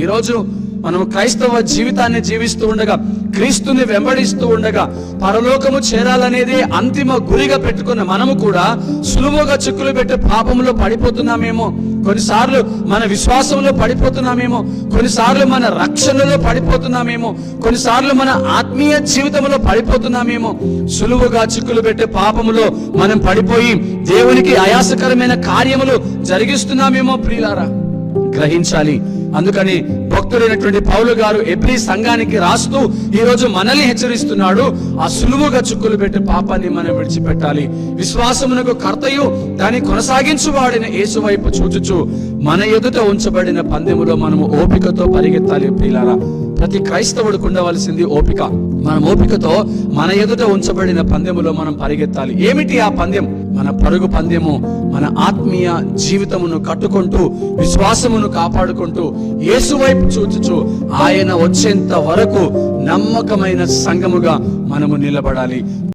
ఈరోజు మనం క్రైస్తవ జీవితాన్ని జీవిస్తూ ఉండగా క్రీస్తుని వెంబడిస్తూ ఉండగా పరలోకము చేరాలనేది అంతిమ గురిగా పెట్టుకున్న మనము కూడా సులువుగా చిక్కులు పెట్టి పాపంలో పడిపోతున్నామేమో కొన్నిసార్లు మన విశ్వాసంలో పడిపోతున్నామేమో కొన్నిసార్లు మన రక్షణలో పడిపోతున్నామేమో కొన్నిసార్లు మన ఆత్మీయ జీవితంలో పడిపోతున్నామేమో సులువుగా చిక్కులు పెట్టే పాపములో మనం పడిపోయి దేవునికి అయాసకరమైన కార్యములు జరిగిస్తున్నామేమో ప్రియులారా. గ్రహించాలి. అందుకని భక్తుడైనటువంటి పౌలు గారు ఎబ్రి సంఘానికి రాస్తూ ఈ రోజు మనల్ని హెచ్చరిస్తున్నాడు. ఆ సులువుగా చుక్కులు పెట్టి పాపాన్ని మనం విడిచిపెట్టాలి. విశ్వాసమునకు కర్తయు దాన్ని కొనసాగించువాడిన యేసు వైపు చూచుచు మన ఎదుట ఉంచబడిన పందెములో మనము ఓపికతో పరిగెత్తాలి ప్రియులారా. ప్రతి క్రైస్తవుడికి ఉండవలసింది ఓపిక. మనం ఓపికతో మన ఎదుట ఉంచబడిన పందెములో మనం పరిగెత్తాలి. ఏమిటి ఆ పందెం? మన పరుగు పందెము మన ఆత్మీయ జీవితమును కట్టుకుంటూ విశ్వాసమును కాపాడుకుంటూ ఏసువైపు చూచుచు ఆయన వచ్చేంత వరకు నమ్మకమైన సంఘముగా మనము నిలబడాలి.